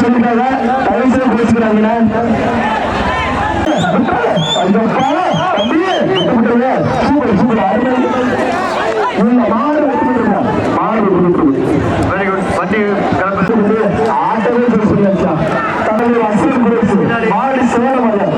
சொல்லிட்டாங்க தயவு செய்து பேசுகிறாங்க Señor Mayor.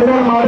tener